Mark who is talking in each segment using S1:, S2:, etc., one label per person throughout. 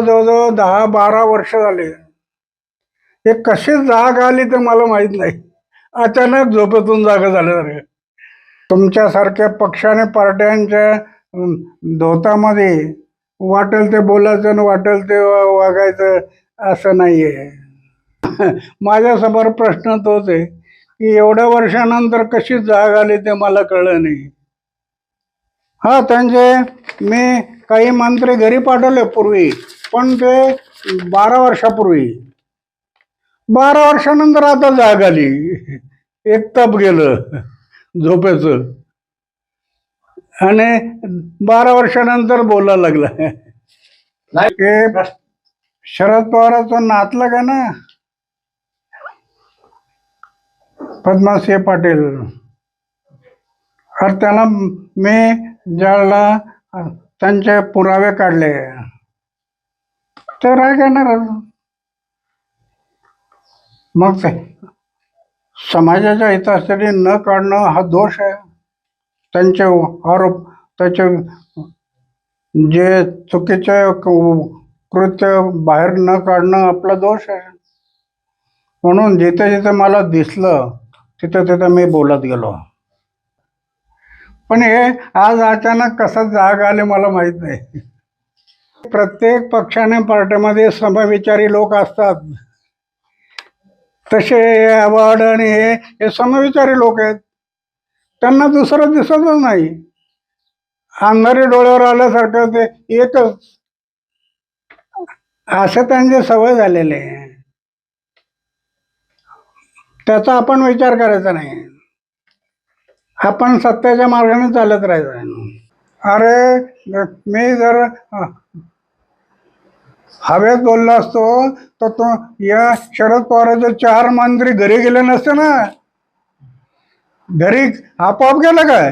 S1: जवळजवळ दहा बारा वर्ष झाले. हे कशी जाग आली ते मला माहीत नाही. अचानक झोपेतून जागा झाल्यासारखं. तुमच्यासारख्या पक्षाने पार्ट्यांच्या धोतामध्ये वाटेल ते बोलायचं आणि वाटेल ते वागायचं असं नाहीये. माझ्यासमोर प्रश्न तोच आहे की एवढ्या वर्षानंतर कशी जाग आली ते मला कळलं नाही. हा त्यांचे मी काही मंत्री घरी पाठवले पूर्वी. पण ते बारा वर्षापूर्वी. बारा वर्षानंतर आता जाग आली. एक तप गेलं झोपेचं. आणि बारा वर्षानंतर बोलायला लागला. हे शरद पवाराचा नातलं का ना? पद्मासिंह पाटील. तर त्याला मी ज्याला त्यांचे पुरावे काढले. तर काय करणार मग ते समाजाच्या हितासाठी न काढणं हा दोष आहे. त्यांचे आरोप त्याचे जे चुकीचे कृत्य बाहेर न काढणं आपला दोष आहे. म्हणून जिथे जिथे मला दिसलं तिथे तिथे मी बोलत गेलो. पण हे आज अचानक कसं जाग आले मला माहीत नाही. प्रत्येक पक्षाने पार्टीमध्ये समविचारी लोक असतात. तसे अवॉर्ड आणि हे हे समविचारी लोक आहेत. त्यांना दुसरं दिसतच नाही. अंधारी डोळ्यावर आल्यासारखं ते एकच असं त्यांची सवय झालेली आहे. त्याचा आपण विचार करायचा नाही. आपण सत्याच्या मार्गाने चालत राहायचं अरे मी जर हवेत बोलला असतो तर तो या शरद पवाराचे चार मंत्री घरी गेले नसते ना. घरी आपोआप गेलं काय?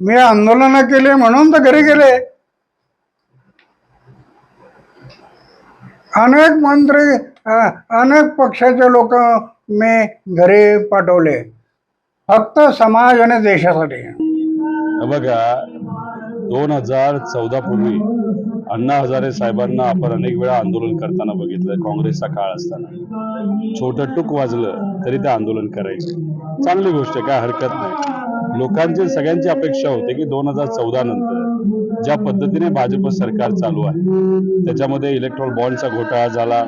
S1: मी आंदोलन केले म्हणून तर घरी गेले. अनेक मंत्री अनेक पक्षाचे लोक मी घरी पाठवले. फक्त समाज आणि देशासाठी.
S2: बघा दोन हजार चौदा पूर्वी अण्णा हजारे साहेबांना आपण अनेक वेळा आंदोलन करताना बघितलं काँग्रेसचा काळ असताना. छोटं टूक वाजलं तरी ते आंदोलन करायचं. चांगली गोष्ट आहे काय हरकत नाही. लोकांची सगळ्यांची अपेक्षा होती की दोन हजार चौदा नंतर ज्या पद्धतीने भाजप सरकार चालू आहे त्याच्यामध्ये इलेक्ट्रॉल बॉन्डचा घोटाळा झाला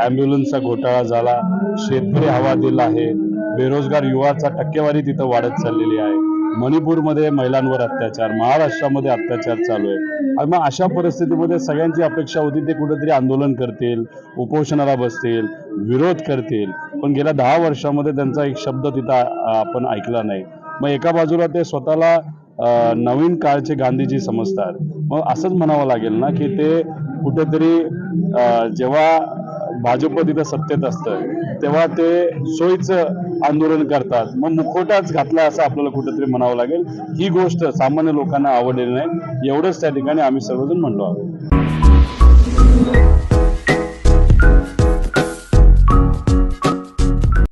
S2: ॲम्ब्युलन्सचा घोटाळा झाला शेतकरी हवा दिला आहे बेरोजगार युवाचा टक्केवारी तिथं वाढत चाललेली आहे. मणिपूरमध्ये महिलांवर अत्याचार महाराष्ट्रामध्ये अत्याचार चालू आहे. आणि मग अशा परिस्थितीमध्ये सगळ्यांची अपेक्षा होती ते कुठेतरी आंदोलन करतील उपोषणाला बसतील विरोध करतील. पण गेल्या दहा वर्षामध्ये त्यांचा एक शब्द तिथं आपण ऐकला नाही. मग एका बाजूला ते स्वतःला नवीन काळचे गांधीजी समजतात. मग असंच म्हणावं लागेल ना की ते कुठेतरी जेव्हा भाजप तिथं सत्तेत असतं तेव्हा ते सोयीचं आंदोलन करतात. मग मुखोटाच घातला असं आपल्याला कुठेतरी म्हणावं लागेल. ही गोष्ट सामान्य लोकांना आवडलेली नाही. एवढंच त्या ठिकाणी आम्ही सर्वजण म्हणलो आहोत.